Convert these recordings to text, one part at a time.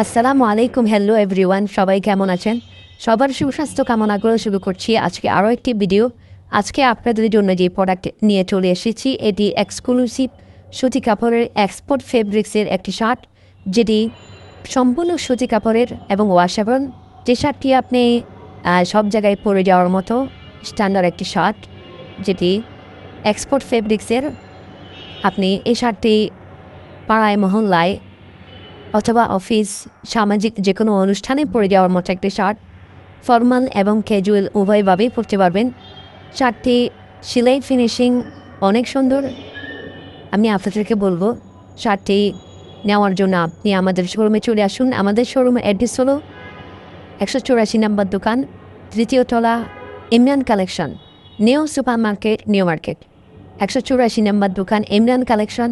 আসসালামু আলাইকুম hello everyone সবাই কেমন আছেন? সবার সুস্বাস্থ্য কামনা করে শুরু করছি আজকে আরও একটি ভিডিও আজকে আপনাদের জন্য যে প্রোডাক্ট নিয়ে চলে এসেছি, এটি এক্সক্লুসিভ সুতি কাপড়ের এক্সপোর্ট ফেব্রিক্সের একটি শার্ট যেটি সম্পূর্ণ সুতি কাপড়ের এবং ওয়াশেবল যে শার্টটি আপনি সব জায়গায় পরে যাওয়ার মতো স্ট্যান্ডার্ড একটি শার্ট যেটি এক্সপোর্ট ফেব্রিক্সের আপনি এই শার্টটি পাড়ায়, মহল্লায় অথবা অফিস, সামাজিক যে কোনো অনুষ্ঠানে পরে যাওয়ার মতো একটি শার্ট, ফর্মাল এবং ক্যাজুয়াল উভয়ভাবেই পরতে পারবেন। শার্টটি সেলাই ফিনিশিং অনেক সুন্দর। আমি আপনাদেরকে বলব, শার্টটি নেওয়ার জন্য আপনি আমাদের শোরুমে চলে আসুন। আমাদের শোরুমের অ্যাড্রেস হলো একশো চৌরাশি নাম্বার দোকান, তৃতীয় তলা, Imran Collection, New Super Market New Market. একশো চৌরাশি নাম্বার দোকান, Imran Collection,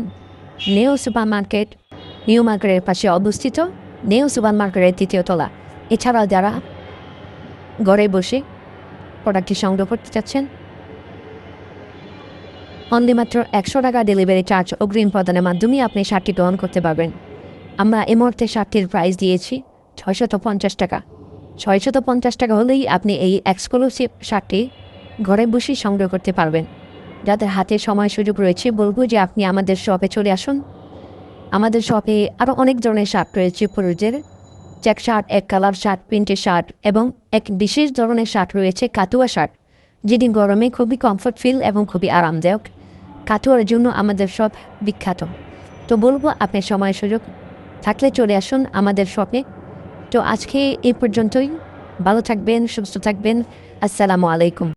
New Super Market New মার্কেটের পাশে অবস্থিত নিউ সুপার মার্কেটের তৃতীয় তলা। এছাড়াও যারা ঘরে বসে প্রোডাক্টটি সংগ্রহ করতে চাচ্ছেন অনলি মাত্র একশো টাকা ডেলিভারি চার্জ অগ্রিম প্রদানের মাধ্যমে আপনি শার্টটি গ্রহণ করতে পারবেন। আমরা এ মুহূর্তে শার্টটির প্রাইস দিয়েছি ছয়শত পঞ্চাশ টাকা। ছয়শত পঞ্চাশ টাকা হলেই আপনি এই এক্সক্লুসিভ শার্টটি ঘরে বসেই সংগ্রহ করতে পারবেন। যাদের হাতে সময় সুযোগ রয়েছে, বলব যে আপনি আমাদের শপে চলে আসুন। আমাদের শপে আরও অনেক ধরনের শার্ট রয়েছে, পুরুষদের। চেক শার্ট, এক কালার শার্ট প্রিন্টের শার্ট এবং এক বিশেষ ধরনের শার্ট রয়েছে, কাতুয়া শার্ট, যেটি গরমে খুবই কমফর্ট ফিল এবং খুবই আরামদায়ক। কাতুয়ার জন্য আমাদের সব বিখ্যাত। তো বলব আপনার সময় সুযোগ থাকলে চলে আসুন আমাদের শপে। তো আজকে এই পর্যন্তই। ভালো থাকবেন, সুস্থ থাকবেন। আসসালামু আলাইকুম।